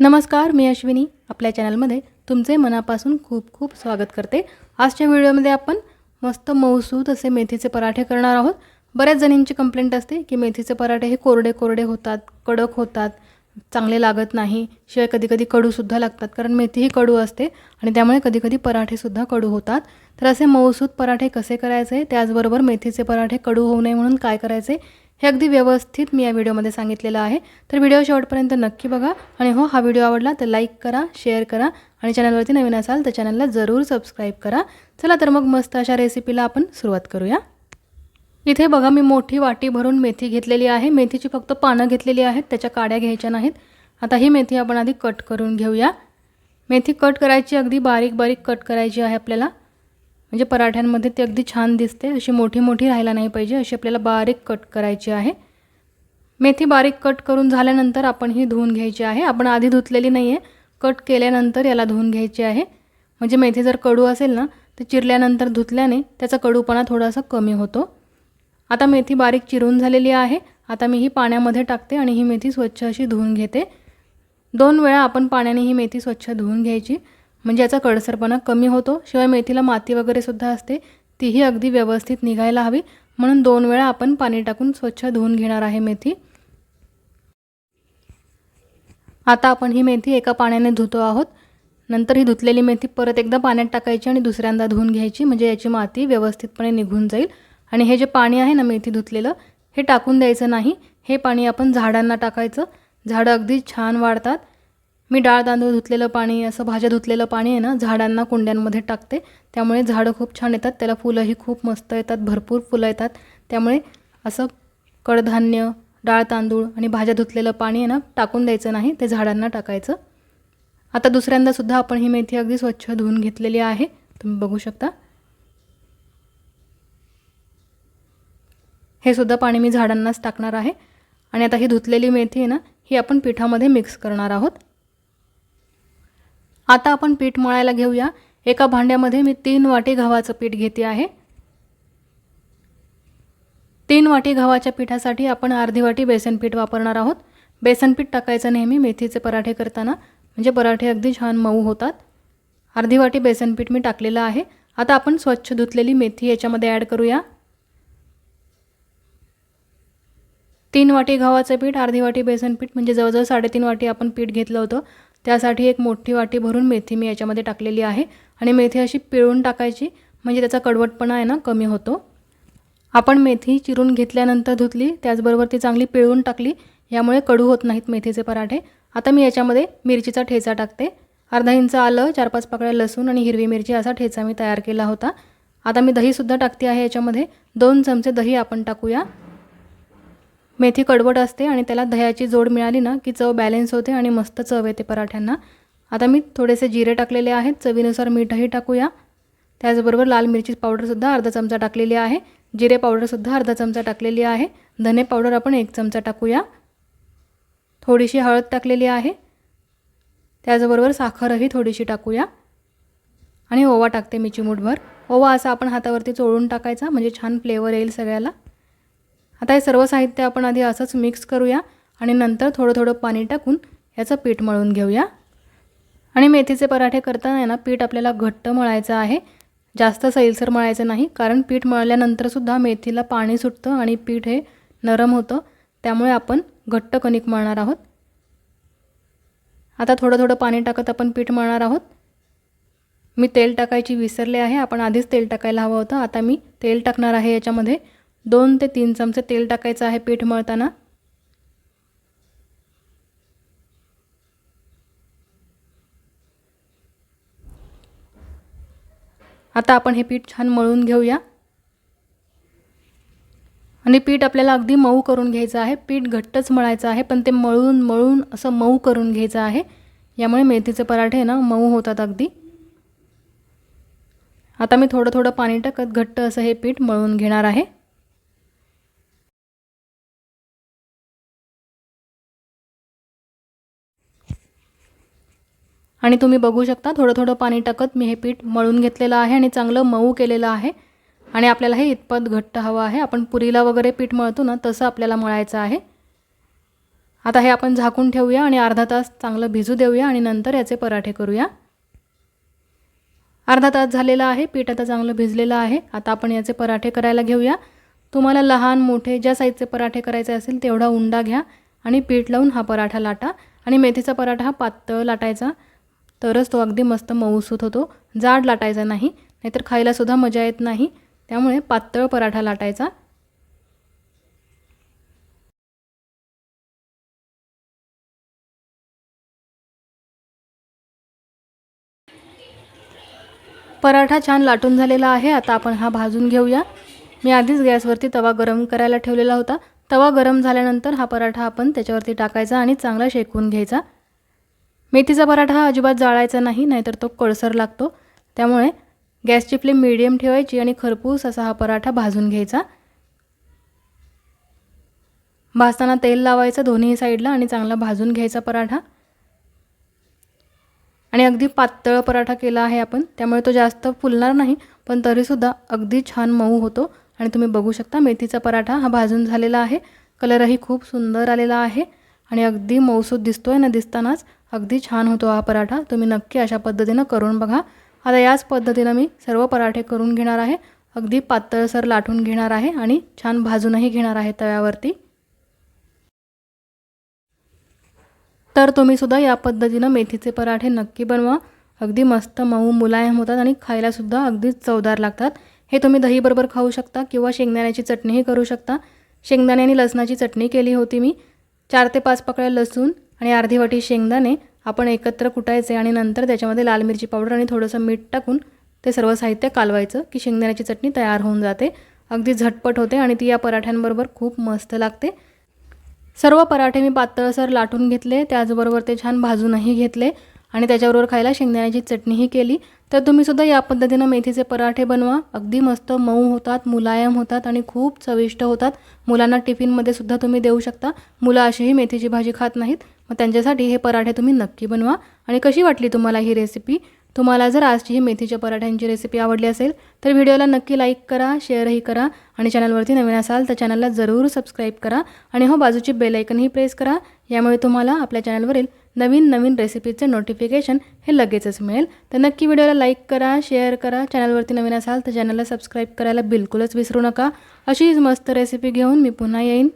नमस्कार मी अश्विनी. आपल्या चॅनलमध्ये तुमचे मनापासून खूप खूप स्वागत करते. आजच्या व्हिडिओमध्ये आपण मस्त मऊसूत असे मेथीचे पराठे करणार आहोत. बऱ्याच जणींची कंप्लेंट असते की मेथीचे पराठे हे कोरडे कोरडे होतात कडक होतात चांगले लागत नाही. शिवाय कधीकधी कडूसुद्धा लागतात कारण मेथी ही कडू असते आणि त्यामुळे कधीकधी पराठेसुद्धा कडू होतात. तर असे मऊसूत पराठे कसे करायचे? त्याचबरोबर मेथीचे पराठे कडू होऊ नये म्हणून काय करायचे? हे अगदी व्यवस्थित मी या व्हिडिओमध्ये सांगितलेलं आहे. तर व्हिडिओ शेवटपर्यंत नक्की बघा. आणि हो हा व्हिडिओ आवडला तर लाईक करा शेअर करा. आणि चॅनलवरती नवीन असाल तर चॅनलला जरूर सबस्क्राईब करा. चला तर मग मस्त अशा रेसिपीला आपण सुरुवात करूया. इथे बघा मी मोठी वाटी भरून मेथी घेतलेली आहे. मेथीची फक्त पानं घेतलेली आहेत. त्याच्या काड्या घ्यायच्या नाहीत. आता ही मेथी आपण आधी कट करून घेऊया. मेथी कट करायची अगदी बारीक बारीक कट करायची आहे आपल्याला. म्हणजे पराठ्यांमध्ये ती अगदी छान दिसते. अशी मोठी मोठी राहायला नाही पाहिजे. अशी आपल्याला बारीक कट करायची आहे. मेथी बारीक कट करून झाल्यानंतर आपण ही धुवून घ्यायची आहे. आपण आधी धुतलेली नाही आहे कट केल्यानंतर याला धुवून घ्यायची आहे. म्हणजे मेथी जर कडू असेल ना तर चिरल्यानंतर धुतल्याने त्याचा कडूपणा थोडासा कमी होतो. आता मेथी बारीक चिरून झालेली आहे. आता मी ही पाण्यामध्ये टाकते आणि ही मेथी स्वच्छ अशी धुवून घेते. दोन वेळा आपण पाण्याने ही मेथी स्वच्छ धुवून घ्यायची. म्हणजे याचा कडसरपणा कमी होतो. शिवाय मेथीला माती वगैरे सुद्धा असते. तीही अगदी व्यवस्थित निघायला हवी. म्हणून दोन वेळा आपण पाणी टाकून स्वच्छ धुवून घेणार आहे मेथी. आता आपण ही मेथी एका पाण्याने धुतो आहोत. नंतर ही धुतलेली मेथी परत एकदा पाण्यात टाकायची आणि दुसऱ्यांदा धुवून घ्यायची. म्हणजे याची माती व्यवस्थितपणे निघून जाईल. आणि हे जे पाणी आहे ना मेथी धुतलेलं हे टाकून द्यायचं नाही. हे पाणी आपण झाडांना टाकायचं. झाडं अगदी छान वाढतात. मी डाळ तांदूळ धुतलेलं पाणी असं भाज्या धुतलेलं पाणी आहे ना झाडांना कुंड्यांमध्ये टाकते. त्यामुळे झाडं खूप छान येतात त्याला फुलंही खूप मस्त येतात भरपूर फुलं येतात. त्यामुळे असं कडधान्य डाळ तांदूळ आणि भाज्या धुतलेलं पाणी आहे ना टाकून द्यायचं नाही ते झाडांना टाकायचं. आता दुसऱ्यांदासुद्धा आपण ही मेथी अगदी स्वच्छ धुवून घेतलेली आहे. तुम्ही बघू शकता. हे सुद्धा पाणी मी झाडांनाच टाकणार आहे. आणि आता ही धुतलेली मेथी आहे ना ही आपण पिठामध्ये मिक्स करणार आहोत. आता आपण पीठ मळायला घेऊया. एका भांड्यामध्ये मी तीन वाटी गव्हाचं पीठ घेते आहे. तीन वाटी गव्हाच्या पिठासाठी आपण अर्धी वाटी बेसन पीठ वापरणार आहोत. बेसन पीठ टाकायचं नेहमी मेथीचे पराठे करताना म्हणजे पराठे अगदी छान मऊ होतात. अर्धी वाटी बेसन पीठ मी टाकलेलं आहे. आता आपण स्वच्छ धुतलेली मेथी याच्यामध्ये ॲड करूया. तीन वाटी गव्हाचं पीठ अर्धी वाटी बेसन पीठ म्हणजे जवळजवळ साडेतीन वाटी आपण पीठ घेतलं होतं. त्यासाठी एक मोठी वाटी भरून मेथी मी याच्यामध्ये टाकलेली आहे. आणि मेथी अशी पिळून टाकायची म्हणजे त्याचा कडवटपणा आहे ना कमी होतो. आपण मेथी चिरून घेतल्यानंतर धुतली त्याचबरोबर ती चांगली पिळून टाकली यामुळे कडू होत नाहीत मेथीचे पराठे. आता मी याच्यामध्ये मिरचीचा ठेचा टाकते. अर्धा इंच आलं चार पाच पाकळ्या लसूण आणि हिरवी मिरची असा ठेचा मी तयार केला होता. आता मी दहीसुद्धा टाकते आहे याच्यामध्ये. दोन चमचे दही आपण टाकूया. मेथी कडवट असते आणि त्याला दह्याची जोड मिळाली ना की चव बॅलेन्स होते आणि मस्त चव येते पराठ्यांना. आता मी थोडेसे जिरे टाकलेले आहेत चवीनुसार मीठही टाकूया. त्याचबरोबर लाल मिरची पावडरसुद्धा अर्धा चमचा टाकलेली आहे. जिरे पावडरसुद्धा अर्धा चमचा टाकलेली आहे. धने पावडर आपण एक चमचा टाकूया. थोडीशी हळद टाकलेली आहे. त्याचबरोबर साखरही थोडीशी टाकूया. आणि ओवा टाकते मी चिमूटभर. ओवा असा आपण हातावरती चोळून टाकायचा म्हणजे छान फ्लेवर येईल सगळ्याला. आता हे सर्व साहित्य आपण आधी असंच मिक्स करूया आणि नंतर थोडं थोडं पाणी टाकून याचं पीठ मळून घेऊया. आणि मेथीचे पराठे करताना ना पीठ आपल्याला घट्ट मळायचं आहे. जास्त सैलसर मळायचं नाही कारण पीठ मळल्यानंतरसुद्धा मेथीला पाणी सुटतं आणि पीठ हे नरम होतं. त्यामुळे आपण घट्ट कणिक मळणार आहोत. आता थोडं थोडं पाणी टाकत आपण पीठ मळणार आहोत. मी तेल टाकायची विसरले आहे आपण आधीच तेल टाकायला हवं होतं. आता मी तेल टाकणार आहे याच्यामध्ये. दोन ते तीन चमचे तेल टाकायचं आहे पीठ मळताना. आता आपण हे पीठ छान मळून घेऊया. आणि पीठ आपल्याला अगदी मऊ करून घ्यायचं आहे. पीठ घट्टच मळायचं आहे पण ते मळून मळून असं मऊ करून घ्यायचं आहे. यामुळे मेथीचे पराठे ना मऊ होतात अगदी. आता मी थोडं थोडं पाणी टाकत घट्ट असं हे पीठ मळून घेणार आहे. आणि तुम्ही बघू शकता थोडं थोडं पाणी टाकत मी हे पीठ मळून घेतलेलं आहे आणि चांगलं मऊ केलेलं आहे. आणि आपल्याला हे इतपत घट्ट हवं आहे. आपण पुरीला वगैरे पीठ मळतो ना तसं आपल्याला मळायचं आहे. आता हे आपण झाकून ठेवूया आणि अर्धा तास चांगलं भिजू देऊया आणि नंतर याचे पराठे करूया. अर्धा तास झालेला आहे पीठ आता चांगलं भिजलेलं आहे. आता आपण याचे पराठे करायला घेऊया. तुम्हाला लहान मोठे ज्या साईजचे पराठे करायचे असेल तेवढा उंडा घ्या आणि पीठ लावून हा पराठा लाटा. आणि मेथीचा पराठा हा पातळ लाटायचा. तरच तो अगदी मस्त मऊसूत होतो. जाड लाटायचा नाही नाहीतर खायलासुद्धा मजा येत नाही. त्यामुळे पातळ पराठा लाटायचा. पराठा छान लाटून झालेला आहे. आता आपण हा भाजून घेऊया. मी आधीच गॅसवरती तवा गरम करायला ठेवलेला होता. तवा गरम झाल्यानंतर हा पराठा आपण त्याच्यावरती टाकायचा आणि चांगला शेकवून घ्यायचा. मेथीचा पराठा हा अजिबात जाळायचा नाही नाहीतर तो कळसर लागतो. त्यामुळे गॅसची फ्लेम मिडियम ठेवायची आणि खरपूस असा हा पराठा भाजून घ्यायचा. भाजताना तेल लावायचं दोन्ही साईडला आणि चांगला भाजून घ्यायचा पराठा. आणि अगदी पातळ पराठा केला आहे आपण त्यामुळे तो जास्त फुलणार नाही पण तरीसुद्धा अगदी छान मऊ होतो. आणि तुम्ही बघू शकता मेथीचा पराठा हा भाजून झालेला आहे. कलरही खूप सुंदर आलेला आहे. आणि अगदी मऊसूद दिसतोय ना दिसतानाच अगदी छान होतो हा पराठा. तुम्ही नक्की अशा पद्धतीनं करून बघा. आता याच पद्धतीनं मी सर्व पराठे करून घेणार आहे. अगदी पातळसर लाटून घेणार आहे आणि छान भाजूनही घेणार आहे तव्यावरती. तर तुम्हीसुद्धा या पद्धतीनं मेथीचे पराठे नक्की बनवा. अगदी मस्त मऊ मुलायम होतात आणि खायलासुद्धा अगदी चवदार लागतात. हे तुम्ही दहीबरोबर खाऊ शकता किंवा शेंगदाण्याची चटणीही करू शकता. शेंगदाणे आणि लसणाची चटणी केली होती मी. चार ते पाच पकड्या लसूण आणि अर्धी वाटी शेंगदाणे आपण एकत्र कुटायचे आणि नंतर त्याच्यामध्ये लाल मिरची पावडर आणि थोडंसं मीठ टाकून ते सर्व साहित्य कालवायचं की शेंगदाण्याची चटणी तयार होऊन जाते. अगदी झटपट होते आणि ती या पराठ्यांबरोबर खूप मस्त लागते. सर्व पराठे मी पातळसर लाटून घेतले. त्याचबरोबर ते छान भाजूनही घेतले. आणि त्याच्याबरोबर खायला शेंगदाण्याची चटणीही केली. तर तुम्हीसुद्धा या पद्धतीनं मेथीचे पराठे बनवा. अगदी मस्त मऊ होतात मुलायम होतात आणि खूप चविष्ट होतात. मुलांना टिफिनमध्ये सुद्धा तुम्ही देऊ शकता. मुलं अशीही मेथीची भाजी खात नाहीत. मग त्यांच्यासाठी हे पराठे तुम्ही नक्की बनवा. आणि कशी वाटली तुम्हाला ही रेसिपी तुम्हाला जर आजची ही मेथीच्या पराठ्यांची रेसिपी आवडली असेल तर व्हिडिओला नक्की लाईक करा शेअरही करा आणि चॅनलवरती नवीन असाल तर चॅनलला जरूर सबस्क्राईब करा आणि हो बाजूची बेलायकनही प्रेस करा यामुळे तुम्हाला आपल्या चॅनलवरील नवीन नवीन रेसिपीचे नोटिफिकेशन हे लगेचच मिळेल. तर नक्की व्हिडिओला लाईक करा शेअर करा चॅनलवरती नवीन असाल तर चॅनलला सबस्क्राईब करायला बिलकुलच विसरू नका. अशीच मस्त रेसिपी घेऊन मी पुन्हा येईन.